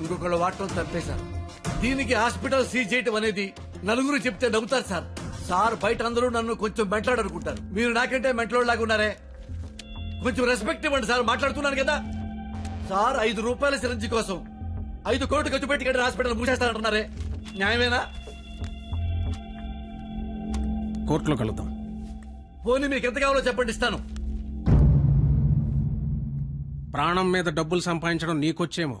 ఇంకొకళ్ళు వాడటం తప్పేశారు దీనికి హాస్పిటల్ సీజ్ చేయటం అనేది నలుగురు చెప్తే నవ్వుతారు సార్. సార్ బయట అందరూ నన్ను కొంచెం అనుకుంటారు మీరు నాకంటే మెంట్లోడ్ ఉన్నారే? కొంచెం రెస్పెక్ట్ ఇవ్వండి సార్ మాట్లాడుతున్నాను కదా? సార్ ఐదు రూపాయల సిరంజి కోసం ఐదు కోట్లు ఖర్చు పెట్టి హాస్పిటల్ మూసేస్తానంటున్నారే. న్యాయమేనా? కోర్టులో కలుద్దాం. పోనీ మీకు ఎంత కావాలో చెప్పండి ఇస్తాను. ప్రాణం మీద డబ్బులు సంపాదించడం నీకొచ్చేమో.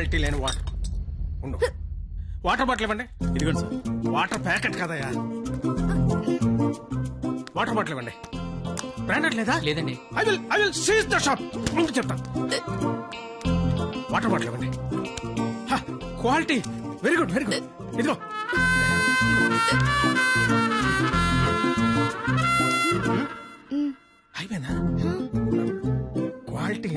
క్వాలిటీ లేని వాటర్. ఉండు. వాటర్ బాటిల్ ఇవ్వండి. ఇదిగోండి సార్. వాటర్ ప్యాకెట్ కదయ్యా వాటర్ బాటిల్ ఇవ్వండి. బ్రాండెడ్ లేదా? లేదండి. I will I will seize the shop ముందు చెప్తా. వాటర్ బాటిల్ ఇవ్వండి. Quality very good very good. ఇదిగో. అయిపోయిందా? క్వాలిటీ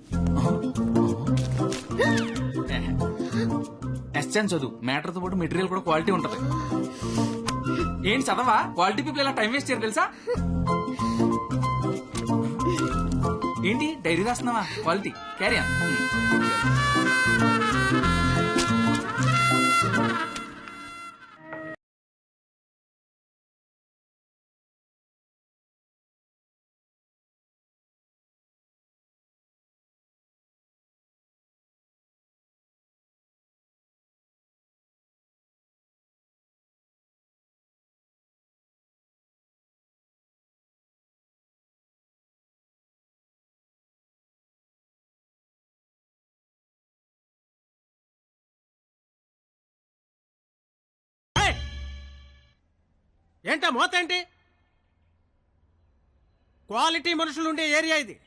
SN చదువు. మ్యాటర్తో పాటు మెటీరియల్ కూడా క్వాలిటీ ఉంటది. ఏంటి చదవా? క్వాలిటీ పీపుల్ ఇలా టైం వేస్ట్ చేయరు తెలుసా? ఏంటి? డైరీ రాస్తున్నావా? క్వాలిటీ. క్యారియర్ ఏంటా మోత ఏంటి? క్వాలిటీ మనుషులు ఉండే ఏరియా ఇది.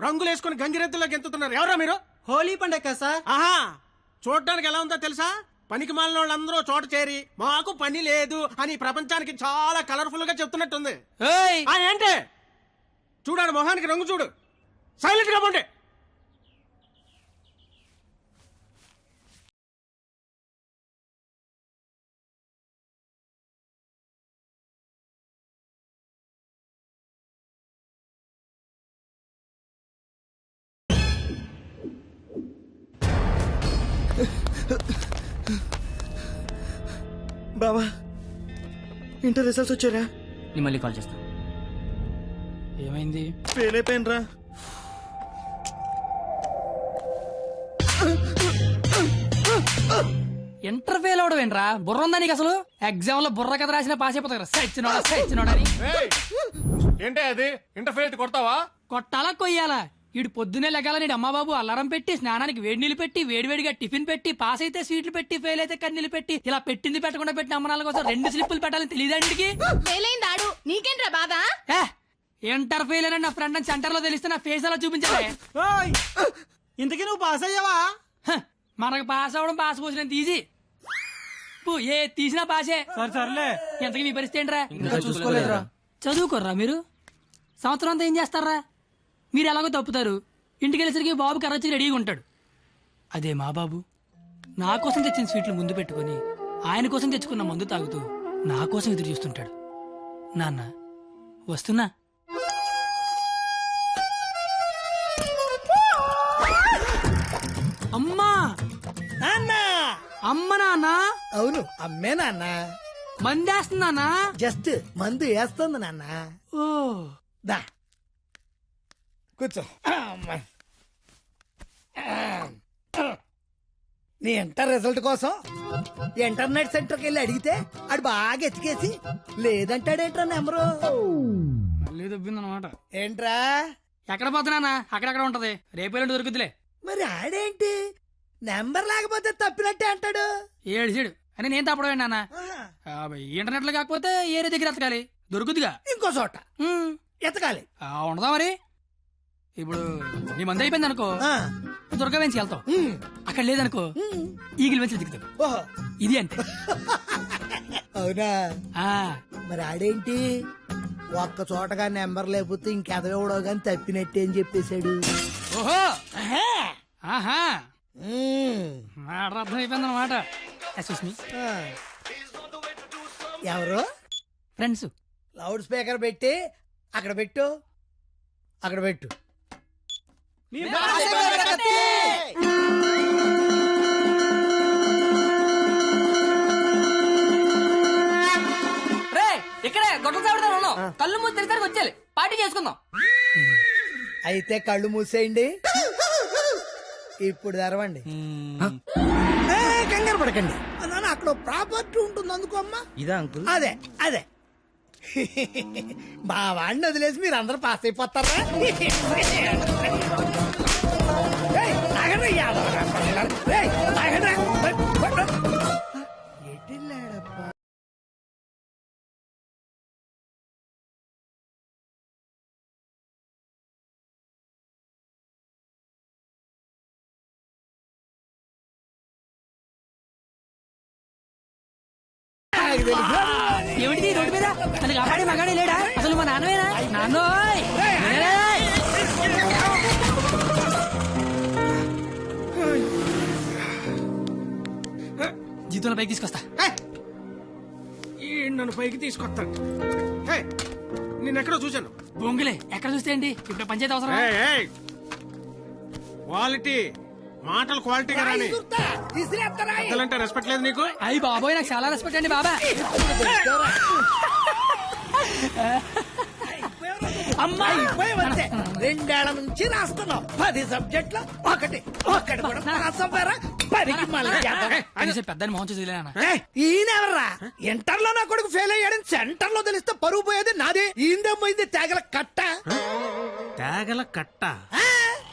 రంగులు వేసుకుని గంగిరెద్దులో గెంతుతున్నారు ఎవరా మీరు? హోలీ పండగ సార్. ఆహా చూడడానికి ఎలా ఉందో తెలుసా? పనికి మాలిన వాళ్ళందరూ చోట చేరి మాకు పని లేదు అని ప్రపంచానికి చాలా కలర్ఫుల్గా చెప్తున్నట్టుంది. ఆ, ఏంటి? చూడాడు మొహానికి రంగు చూడు. సైలెంట్గా పోండి. బావా ఇంటర్ రిజల్ట్స్ వచ్చారా నేను మళ్ళీ కాల్ చేస్తాను ఏమైంది? ఫెయిల్ అయిపోయినరా. ఇంటర్ ఫెయిల్ అవడం ఏంట్రా? బుర్ర ఉందా నీకు అసలు? ఎగ్జామ్లో బుర్ర కథ రాసిన పాస్ అయిపోతారు సచ్చినోడా సచ్చినోడా అని. ఏంటే అది? కొడతావా? కొట్టాలా కొయ్యాలా? ఈడు పొద్దునే లెగాల నీడు అమ్మా బాబు అలారం పెట్టి స్నానానికి వేడి నీళ్ళు పెట్టి వేడివేడిగా టిఫిన్ పెట్టి పాస్ అయితే స్వీట్లు పెట్టి ఫెయిల్ అయితే కన్నీళ్ళు పెట్టి ఇలా పెట్టింది పెట్టకుండా పెట్టిన అమ్మనాల కోసం రెండు స్లిప్పులు పెట్టాలని తెలియదండికి ఆడు. నీకేంట్రా బాధ? ఏ ఇంటర్ ఫెయిల్ అని నా ఫ్రెండ్ అని సెంటర్లో తెలిస్తే నా ఫేస్ అలా చూపించాలి? ఇంతకీ నువ్వు పాస్ అయ్యావా? హ, మనకు పాస్ అవడం పాస్ పోసినంత ఈజీ. పో, ఏ తీసినా పాసే. సర్లే. ఎంతకీ మీ పరిస్థితి ఏంట్రా? చూసుకోలేదురా. చదువుకోర్రా మీరు? సంవత్సరం అంతా ఏం చేస్తారా? మీరు ఎలాగో తప్పుతారు. ఇంటికి వెళ్ళేసరికి బాబు కర్రొచ్చి రెడీగా ఉంటాడు. అదే మా బాబు. నా కోసం తెచ్చిన స్వీట్లు ముందు పెట్టుకొని ఆయన కోసం తెచ్చుకున్న మందు తాగుతూ నా కోసం ఎదురు చూస్తుంటాడు. నాన్న వస్తున్నా? అమ్మా! నాన్న! అమ్మ నాన్న! అవును అమ్మే నాన్న. మందేస్తున్నానా? జస్ట్ మందు వేస్తుంది నాన్న. ఓ! దా. కూర్చో. అమ్మా. నీ ఇంటర్ రిజల్ట్ కోసం ఇంటర్నెట్ సెంటర్కి వెళ్ళి అడిగితే ఆడు బాగా ఎతికేసి లేదంటాడేంట్రా నెంబరు? మళ్ళీ దొబ్బిందనమాట. ఏంట్రా? ఎక్కడ పోతున్నానా అక్కడక్కడ ఉంటది. రేపు దొరుకుతులే మరి ఆడేంటి? నెంబర్ లేకపోతే తప్పినట్టే అంటాడు. ఏడు సీడు అని నేను తప్పడం నాన్న. ఇంటర్నెట్లో కాకపోతే ఏరే దగ్గర ఎతకాలి. దొరుకుతుగా ఇంకో చోట. ఎతకాలి. ఆ, ఉండదా మరి? ఇప్పుడు నీ మంది అయిపోయింది అనుకో. దుర్గా వెంచి వెళ్తావు. అక్కడ లేదనుకో. ఈగిల్ వెంచి దిగుతావు. ఓహో. ఇది అంతే. అవునా? ఆ. మరి ఆడేంటి? ఒక్క చోటగా నెంబర్ లేకపోతే ఇంకెదవడో గాని తప్పినట్టే అని చెప్పేశాడు. ఓహో! ఆహా. అర్థం అయిపోయింది అనమాట. ఎవరు? ఫ్రెండ్స్ లౌడ్ స్పీకర్ పెట్టి అక్కడ పెట్టు. అక్కడ పెట్టు. రే ఇక్కడే గొడవ ఉన్నాం కళ్ళు మూసి తెరిసరికి వచ్చేయాలి. పార్టీ చేసుకుందాం. అయితే కళ్ళు మూసేయండి. ఇప్పుడు తెరవండి. ఏ, కంగారు పడకండి. నాన్న అక్కడ ప్రాపర్టీ ఉంటుంది అందుకో అమ్మా. ఇదా అంకుల్? అదే అదే. మా వాడిని వదిలేసి మీరు అందరూ పాస్ అయిపోతారా? తెలుసు. ఏమిటి రోడ్డు మీద? అది అబ్బాయి మగాడే లేడా? అసలు మా నాన్నవేనా? నాన్నోయ్! జీతంలో పైకి తీసుకొస్తా. నన్ను పైకి తీసుకొస్తాను హే, నిన్నెక్కడో చూశాను. బొంగులే ఎక్కడ చూస్తే ఏంటి? ఇప్పుడు పంచాయతీ అవసరం ఏయ్, ఏయ్. క్వాలిటీ మాటలు క్వాలిటీగా రాని? పెద్దలంటే రెస్పెక్ట్ లేదు నీకు? అయ్యి బాబోయ్ నాకు చాలా రెస్పెక్ట్ అండి బాబా. అమ్మా! అయిపోయి అంతే రెండేళ్ళ నుంచి రాస్తున్నావు. పది సబ్జెక్టులు ఒకటి. ఒకటి కూడా పాస్ పదికి మళ్ళీ పెద్దని మోహన్ చూసి ఈయనెవర్రా ఇంటర్లో నా కొడుకు ఫెయిల్ అయ్యాడని సెంటర్లో తెలిస్తే పరువు పోయేది నాది. ఈందేమో ఇది తేగల కట్ట. తేగల కట్ట?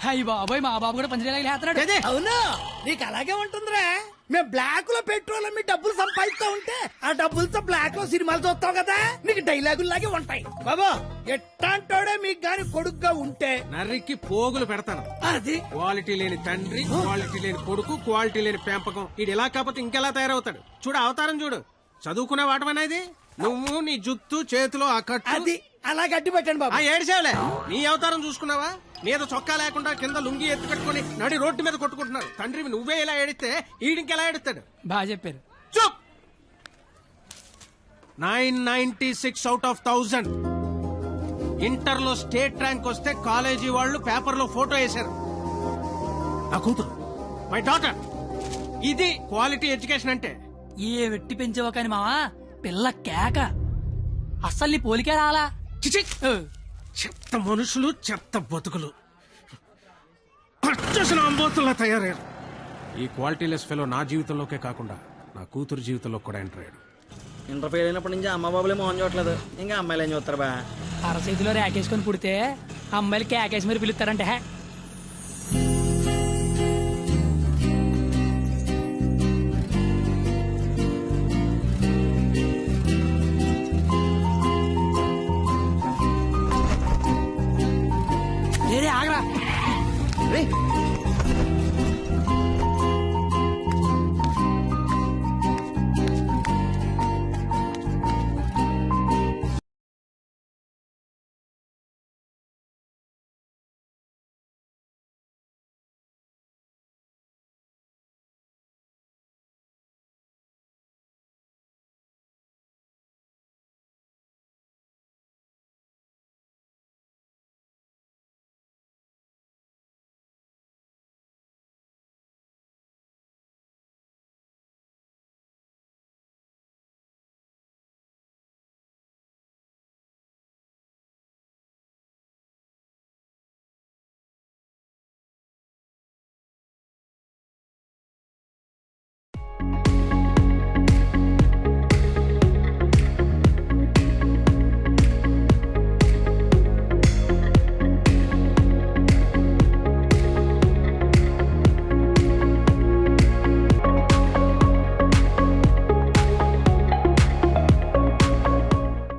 అయ్యి బాబోయ్ మా బాబు కూడా పంచలేలాగా లేస్తున్నాడు. అవును. నీకు అలాగే ఉంటుందిరా. మేము బ్లాక్లో పెట్రోల్ మీ డబ్బులు సంపాదిస్తా ఉంటే ఆ డబ్బులతో బ్లాక్లో సినిమాలు చూస్తావు కదా? నీకు డైలాగులు లాగే ఉంటాయి. బాబా ఎట్టాంటోడే మీకు గాని కొడుకుగా ఉంటే? నర్రికి పోగులు పెడతాను. అది? క్వాలిటీ లేని తండ్రి క్వాలిటీ లేని కొడుకు క్వాలిటీ లేని పెంపకం. ఇది ఎలా కాకపోతే ఇంకెలా తయారవుతాడు? చూడు అవతారం చూడు. చదువుకునే వాటమనేది నువ్వు నీ జుత్తు చేతిలో ఆ కట్టు. అది. అలా గట్టి పెట్టండి ఆ బాబా ఏడిసేవలే. నీ అవతారం చూసుకున్నావా? మీద చొక్కా లేకుండా కింద లుంగి ఎత్తి కట్టుకుని నడి రోడ్డు మీద కొట్టుకుంటున్నారు. తండ్రివి నువ్వే ఇలా ఏడిస్తే ఈడింకెలా ఏడుస్తాడు? బాగా చెప్పారు. చూప్! Nine ninety six out of thousand ఇంటర్లో స్టేట్ ర్యాంక్ వస్తే కాలేజీ వాళ్ళు పేపర్లో ఫోటో వేశారు. నా కూతురు మై డాటర్ ఇది క్వాలిటీ ఎడ్యుకేషన్ అంటే. ఏ వెట్టి పెంచావో కాని మావా పిల్ల కేక. అస్సలు నీ పోలికే రాలా. చిచి! చెత్త మనుషులు చెత్త బతుకులు. పచ్చసిన అంబోతుల్లా తయారయ్యారు. ఈ క్వాలిటీలెస్ ఫెలో నా జీవితంలోకే కాకుండా నా కూతురు జీవితంలో కూడా ఎంటర్ అయ్యాడు. ఇంటర్ ఫెయిల్ అయినప్పటి నుంచి అమ్మ బాబులే మోహన్ చూడట్లేదు. ఇంకా అమ్మాయిలు ఏం చూస్తారు బా? అరచేతిలో రేకేసుకొని పుడితే అమ్మాయిలు కేకేసి మరి పిలుస్తారంటే. フフフフ。